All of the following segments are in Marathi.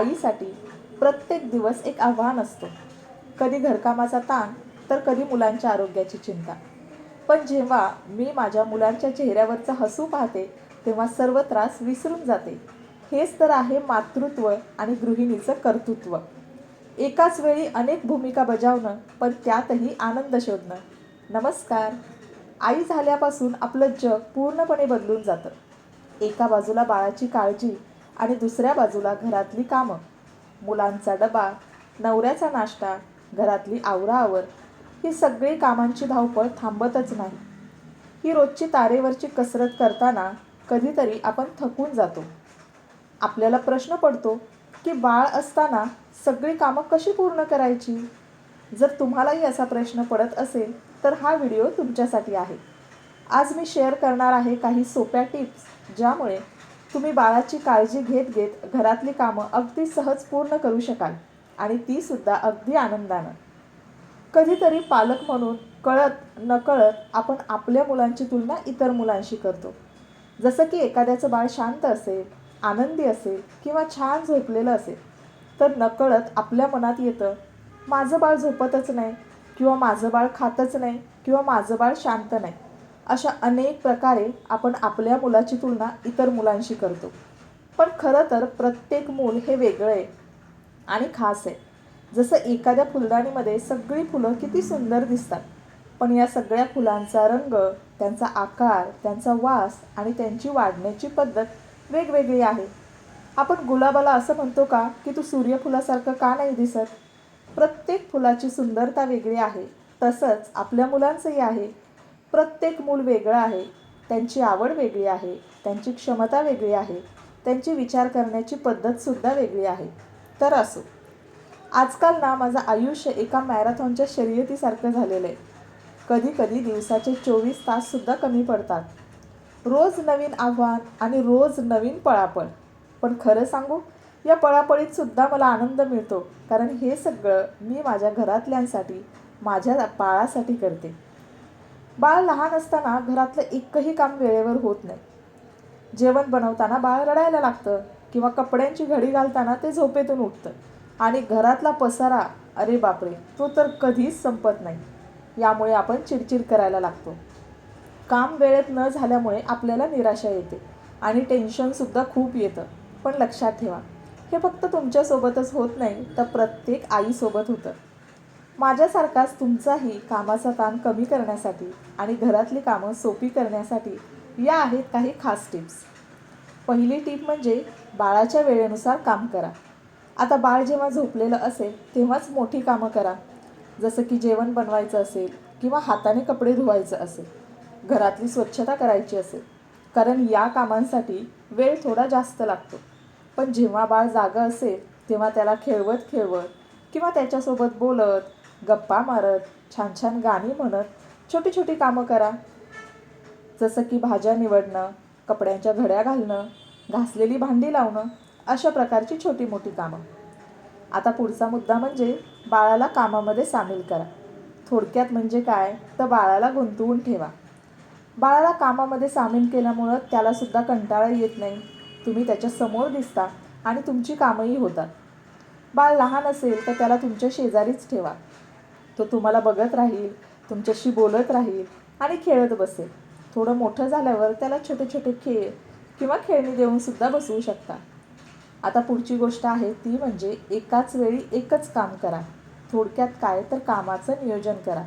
आईसाठी प्रत्येक दिवस एक आव्हान असतो. कधी घरकामाचा ताण तर कधी मुलांच्या आरोग्याची चिंता. पण जेव्हा मी माझ्या मुलांच्या चेहऱ्यावरचं हसू पाहते तेव्हा सर्व त्रास विसरून जाते. हेच तर आहे मातृत्व आणि गृहिणीचं कर्तृत्व. एकाच वेळी अनेक भूमिका बजावणं पण त्यातही आनंद शोधणं. नमस्कार. आई झाल्यापासून आपलं जग पूर्णपणे बदलून जातं. एका बाजूला बाळाची काळजी आणि दुसऱ्या बाजूला घरातली कामं. मुलांचा डबा नवऱ्याचा नाश्ता घरातली आवराआवर ही सगळी कामांची धावपळ थांबतच नाही. ही रोजची तारेवरची कसरत करताना कधीतरी आपण थकून जातो. आपल्याला प्रश्न पडतो की बाळ असताना सगळी कामं कशी पूर्ण करायची? जर तुम्हालाही असा प्रश्न पडत असेल तर हा व्हिडिओ तुमच्यासाठी आहे. आज मी शेअर करणार आहे काही सोप्या टिप्स ज्यामुळे तुम्ही बाळाची काळजी घेत घेत घरातली कामं अगदी सहज पूर्ण करू शकाल आणि तीसुद्धा अगदी आनंदानं. कधीतरी पालक म्हणून कळत नकळत आपण आपल्या मुलांची तुलना इतर मुलांशी करतो. जसं की एखाद्याचं बाळ शांत असेल आनंदी असेल किंवा छान झोपलेलं असेल तर नकळत आपल्या मनात येतं माझं बाळ झोपतच नाही किंवा माझं बाळ खातच नाही किंवा माझं बाळ शांत नाही. अशा अनेक प्रकारे आपण आपल्या मुलाची तुलना इतर मुलांशी करतो. पण खरं तर प्रत्येक मूल हे वेगळं आहे आणि खास आहे. जसं एखाद्या फुलदाणीमध्ये सगळी फुलं किती सुंदर दिसतात पण या सगळ्या फुलांचा रंग त्यांचा आकार त्यांचा वास आणि त्यांची वाढण्याची पद्धत वेगवेगळी आहे. आपण गुलाबाला असं म्हणतो का की तू सूर्यफुलासारखं का नाही दिसत? प्रत्येक फुलाची सुंदरता वेगळी आहे. तसंच आपल्या मुलांचंही आहे प्रत्येक मूल वेगळं आहे. त्यांची आवड वेगळी आहे. त्यांची क्षमता वेगळी आहे. त्यांची विचार करण्याची पद्धतसुद्धा वेगळी आहे. तर असो. आजकाल ना माझं आयुष्य एका मॅरेथॉनच्या शर्यतीसारखं झालेलं आहे. कधी कधी दिवसाचे चोवीस ताससुद्धा कमी पडतात. रोज नवीन आव्हान आणि रोज नवीन पळापळ. पण खरं सांगू या पळापळीतसुद्धा मला आनंद मिळतो. कारण हे सगळं मी माझ्या घरातल्यांसाठी माझ्या बाळासाठी करते. बाळ लहान असताना घरातलं एकही काम वेळेवर होत नाही. जेवण बनवताना बाळ रडायला लागतं किंवा कपड्यांची घडी घालताना ते झोपेतून उठतं. आणि घरातला पसारा अरे बापरे तो तर कधीच संपत नाही. यामुळे आपण चिडचिड करायला लागतो. काम वेळेत न झाल्यामुळे आपल्याला निराशा येते आणि टेन्शनसुद्धा खूप येतं. पण लक्षात ठेवा हे फक्त तुमच्यासोबतच होत नाही तर प्रत्येक आईसोबत होतं. माझ्यासारखाच तुमचाही कामाचा ताण कमी करण्यासाठी आणि घरातली कामं सोपी करण्यासाठी या आहेत काही खास टिप्स. पहिली टीप म्हणजे बाळाच्या वेळेनुसार काम करा. आता बाळ जेव्हा झोपलेलं असेल तेव्हाच मोठी कामं करा. जसं की जेवण बनवायचं असेल किंवा हाताने कपडे धुवायचं असेल घरातली स्वच्छता करायची असेल कारण या कामांसाठी वेळ थोडा जास्त लागतो. पण जेव्हा बाळ जागं असेल तेव्हा त्याला खेळवत खेळवत किंवा त्याच्यासोबत बोलत गप्पा मारत छान छान गाणी म्हणत छोटी छोटी कामं करा. जसं की भाज्या निवडणं कपड्यांच्या घड्या घालणं घासलेली भांडी लावणं अशा प्रकारची छोटी मोठी कामं. आता पुढचा मुद्दा म्हणजे बाळाला कामामध्ये सामील करा. थोडक्यात म्हणजे काय? तर बाळाला गुंतवून ठेवा. बाळाला कामामध्ये सामील केल्यामुळं त्यालासुद्धा कंटाळा येत नाही. तुम्ही त्याच्यासमोर दिसता आणि तुमची कामंही होतात. बाळ लहान असेल तर त्याला तुमच्या शेजारीच ठेवा. तो तुम्हाला बघत राहील तुमच्याशी बोलत राहील आणि खेळत बसेल. थोडं मोठं झाल्यावर त्याला छोटे छोटे खेळ किंवा खेळणी देऊनसुद्धा बसवू शकता. आता पुढची गोष्ट आहे ती म्हणजे एकाच वेळी एकच काम करा. थोडक्यात काय तर कामाचं नियोजन करा.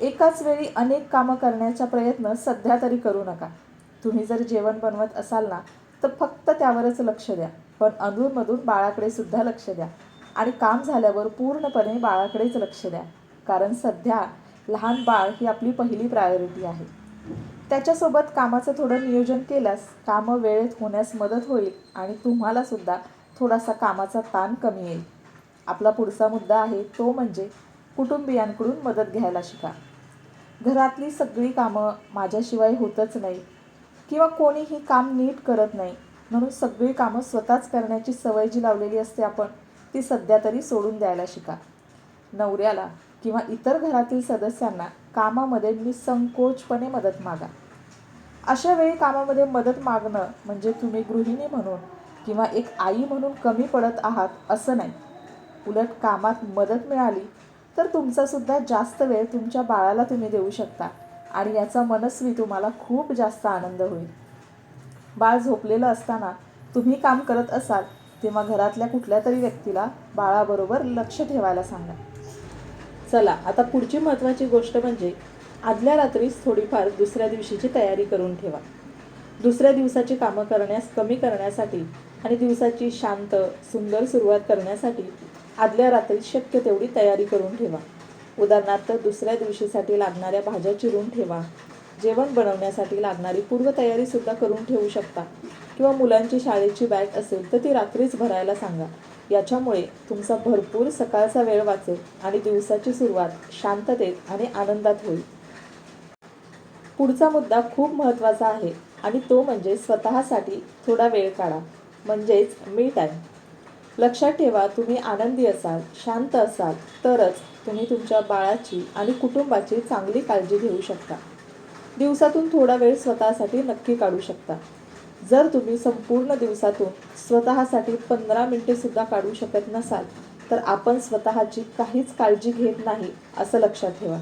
एकाच वेळी अनेक कामं करण्याचा प्रयत्न सध्या तरी करू नका. तुम्ही जर जेवण बनवत असाल ना तर फक्त त्यावरच लक्ष द्या. पण अधूनमधून बाळाकडे सुद्धा लक्ष द्या. आणि काम झाल्यावर पूर्णपणे बाळाकडेच लक्ष द्या. कारण सध्या लहान बाळ ही आपली पहिली प्रायोरिटी आहे. त्याच्यासोबत कामाचं थोडं नियोजन केल्यास कामं वेळेत होण्यास मदत होईल आणि तुम्हालासुद्धा थोडासा कामाचा ताण कमी येईल. आपला पुढचा मुद्दा आहे तो म्हणजे कुटुंबियांकडून मदत घ्यायला शिका. घरातली सगळी कामं माझ्याशिवाय होतच नाही किंवा कोणीही काम नीट करत नाही म्हणून सगळी कामं स्वतःच करण्याची सवय जी लावलेली असते आपण ती सध्या तरी सोडून द्यायला शिका. नवऱ्याला किंवा इतर घरातील सदस्यांना कामामध्ये निसंकोचपणे मदत मागा. अशा वेळी कामामध्ये मदत मागणं म्हणजे तुम्ही गृहिणी म्हणून किंवा एक आई म्हणून कमी पडत आहात असं नाही. उलट कामात मदत मिळाली तर तुमचासुद्धा जास्त वेळ तुमच्या बाळाला तुम्ही देऊ शकता आणि याचा मनस्वी तुम्हाला खूप जास्त आनंद होईल. बाळ झोपलेलं असताना तुम्ही काम करत असाल तेव्हा घरातल्या कुठल्या तरी व्यक्तीला बाळाबरोबर लक्ष ठेवायला सांगा. चला आता पुढची महत्त्वाची गोष्ट म्हणजे आदल्या रात्रीच थोडीफार दुसऱ्या दिवशीची तयारी करून ठेवा. दुसऱ्या दिवसाची कामं करण्यास कमी करण्यासाठी आणि दिवसाची शांत सुंदर सुरुवात करण्यासाठी आदल्या रात्री शक्य तेवढी तयारी करून ठेवा. उदाहरणार्थ दुसऱ्या दिवशीसाठी लागणाऱ्या भाज्या चिरून ठेवा. जेवण बनवण्यासाठी लागणारी पूर्वतयारीसुद्धा करून ठेवू शकता. किंवा मुलांची शाळेची बॅग असेल तर ती रात्रीच भरायला सांगा. याच्यामुळे तुमचा भरपूर सकाळचा वेळ वाचेल आणि दिवसाची सुरुवात शांततेत आणि आनंदात होईल. पुढचा मुद्दा खूप महत्त्वाचा आहे आणि तो म्हणजे स्वतःसाठी थोडा वेळ काढा म्हणजेच मी टाईम लक्षात ठेवा तुम्ही आनंदी असाल शांत असाल तरच तुम्ही तुमच्या बाळाची आणि कुटुंबाची चांगली काळजी घेऊ शकता. दिवसातून थोडा वेळ स्वतःसाठी नक्की काढू शकता. जर तुम्ही संपूर्ण दिवसातून स्वतःसाठी पंधरा मिनटेसुद्धा काढू शकत नसाल तर आपण स्वतःची काहीच काळजी घेत नाही असं लक्षात ठेवा.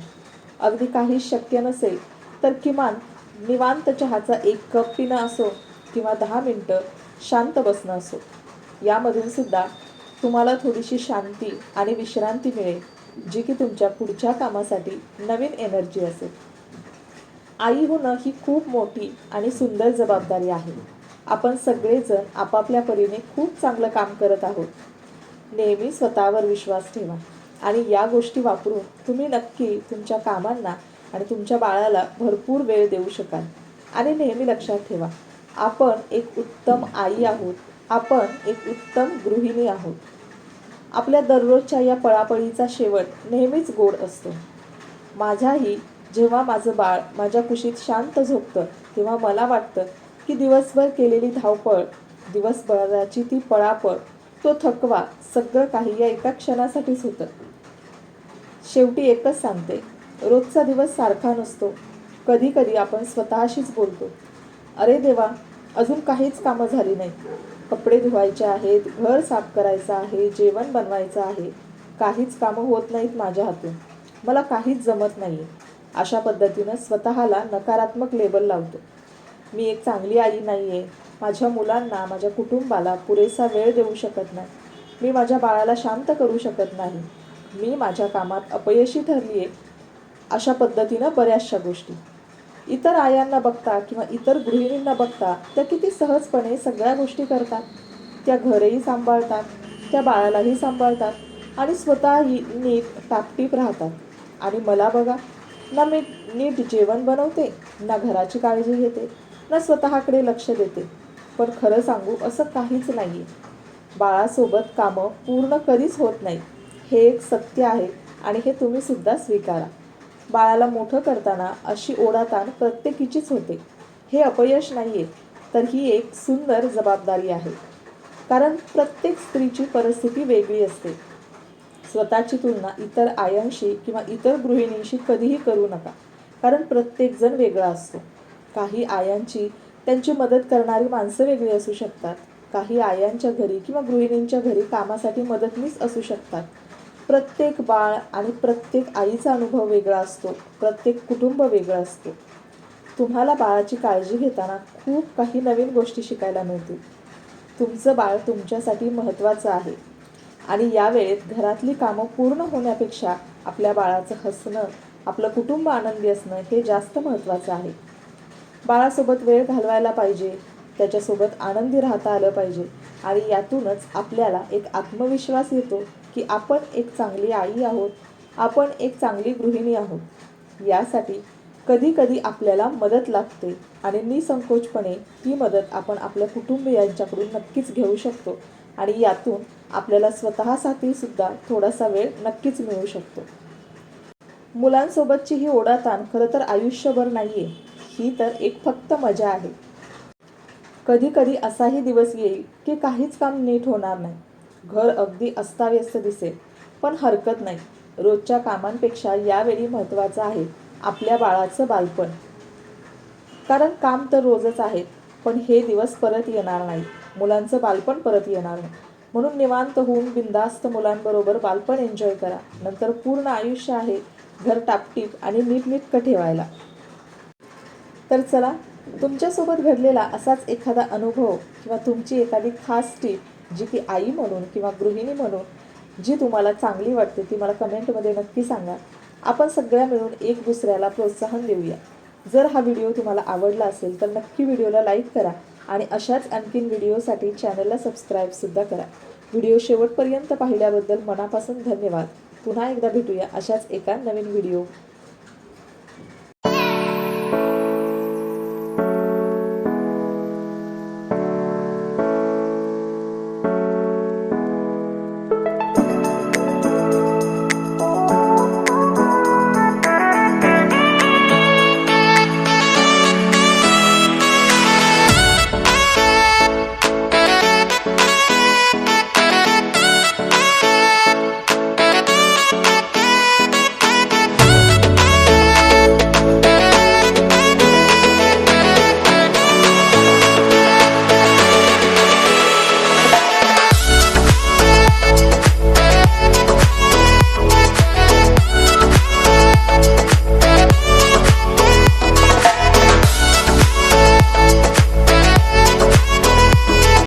अगदी काहीच शक्य नसेल तर किमान निवांत चहाचा एक कप पिणं असो किंवा दहा मिनटं शांत बसणं असो. यामधून सुद्धा तुम्हाला थोडीशी शांती आणि विश्रांती मिळेल जी की तुमच्या पुढच्या कामासाठी नवीन एनर्जी असेल. आई होणं ही खूप मोठी आणि सुंदर जबाबदारी आहे. आपण सगळेजण आपापल्या परीने खूप चांगलं काम करत आहोत. नेहमी स्वतःवर विश्वास ठेवा आणि या गोष्टी वापरून तुम्ही नक्की तुमच्या कामांना आणि तुमच्या बाळाला भरपूर वेळ देऊ शकाल. आणि नेहमी लक्षात ठेवा आपण एक उत्तम आई आहोत. आपण एक उत्तम गृहिणी आहोत. आपल्या दररोजच्या या पळापळीचा शेवट नेहमीच गोड असतो. माझ्याही जेव्हा माझं बाळ माझ्या कुशीत शांत झोपतं तेव्हा मला वाटतं की दिवसभर केलेली धावपळ दिवसभराची ती पळापळ तो थकवा सगळं काही या एका क्षणासाठीच होतं. शेवटी एकच सांगते रोजचा दिवस सारखा नसतो. कधी कधी आपण स्वतःशीच बोलतो. अरे देवा अजून काहीच कामं झाली नाही. कपडे धुवायचे आहेत घर साफ करायचं आहे जेवण बनवायचं आहे. काहीच कामं होत नाहीत माझ्या हातून. मला काहीच जमत नाही अशा पद्धतीनं स्वतःला नकारात्मक लेबल लावतो. मी एक चांगली आई नाही आहे माझ्या मुलांना माझ्या कुटुंबाला पुरेसा वेळ देऊ शकत नाही. मी माझ्या बाळाला शांत करू शकत नाही. मी माझ्या कामात अपयशी ठरली आहे अशा पद्धतीनं बऱ्याचशा गोष्टी. इतर आयांना बघता किंवा इतर गृहिणींना बघता त्या किती सहजपणे सगळ्या गोष्टी करतात. त्या घरही सांभाळतात त्या बाळालाही सांभाळतात आणि स्वतःही नीट टापटीप राहतात. आणि मला बघा ना मी नीट जेवण बनवते ना घराची काळजी घेते ना स्वतःकडे लक्ष देते. पण खरं सांगू असं काहीच नाही आहे बाळासोबत कामं पूर्ण कधीच होत नाही हे एक सत्य आहे आणि हे तुम्ही सुद्धा स्वीकारा. बाळाला मोठं करताना अशी ओढाताण प्रत्येकीचीच होते. हे अपयश नाही आहे तर ही एक सुंदर जबाबदारी आहे. कारण प्रत्येक स्त्रीची परिस्थिती वेगळी असते. स्वतःची तुलना इतर आयांशी किंवा इतर गृहिणींशी कधीही करू नका. कारण प्रत्येकजण वेगळा असतो. काही आयांची त्यांची मदत करणारी माणसं वेगळी असू शकतात. काही आयांच्या घरी किंवा गृहिणींच्या घरी कामासाठी मदतनीस असू शकतात. प्रत्येक बाळ आणि प्रत्येक आईचा अनुभव वेगळा असतो. प्रत्येक कुटुंब वेगळं असतो. तुम्हाला बाळाची काळजी घेताना खूप काही नवीन गोष्टी शिकायला मिळतील. तुमचं बाळ तुमच्यासाठी महत्त्वाचं आहे. आणि या वेळेत घरातली कामं पूर्ण होण्यापेक्षा आपल्या बाळाचं हसणं आपलं कुटुंब आनंदी असणं हे जास्त महत्त्वाचं आहे. बाळासोबत वेळ घालवायला पाहिजे त्याच्यासोबत आनंदी राहता आलं पाहिजे आणि यातूनच आपल्याला एक आत्मविश्वास येतो की आपण एक चांगली आई आहोत आपण एक चांगली गृहिणी आहोत. यासाठी कधीकधी आपल्याला मदत लागते आणि निसंकोचपणे ही मदत आपण आपल्या कुटुंबियांच्याकडून नक्कीच घेऊ शकतो. आणि यातून आपल्याला स्वतःसाठी सुद्धा थोडासा वेळ नक्कीच मिळू शकतो. मुलांसोबतची ही ओढाताण खरं तर आयुष्यभर नाही आहे ही तर एक फक्त मजा आहे. कधी कधी असाही दिवस येईल की काहीच काम नीट होणार नाही. घर अगदी अस्ताव्यस्त दिसेल पण हरकत नाही. रोजच्या कामांपेक्षा यावेळी महत्त्वाचं आहे आपल्या बाळाचं बालपण. कारण काम तर रोजच आहेत पण हे दिवस परत येणार नाही मुलांचं बालपण परत येणार म्हणून निवांत होऊन बिंदास्त मुलांबरोबर बालपण एन्जॉय करा. नंतर पूर्ण आयुष्य आहे घर टापटीप आणि नीटनीटकं ठेवायला. तर चला तुमच्यासोबत घडलेला असाच एखादा अनुभव किंवा तुमची एखादी खास टीप जी की आई म्हणून किंवा गृहिणी म्हणून जी तुम्हाला चांगली वाटते ती मला कमेंटमध्ये नक्की सांगा. आपण सगळ्या मिळून एक दुसऱ्याला प्रोत्साहन देऊया. जर हा व्हिडिओ तुम्हाला आवडला असेल तर नक्की व्हिडिओला लाईक करा. आणि अशाच आणखीन व्हिडिओसाठी चॅनलला सबस्क्राईबसुद्धा करा. व्हिडिओ शेवटपर्यंत पाहिल्याबद्दल मनापासून धन्यवाद. पुन्हा एकदा भेटूया अशाच एका नवीन व्हिडिओ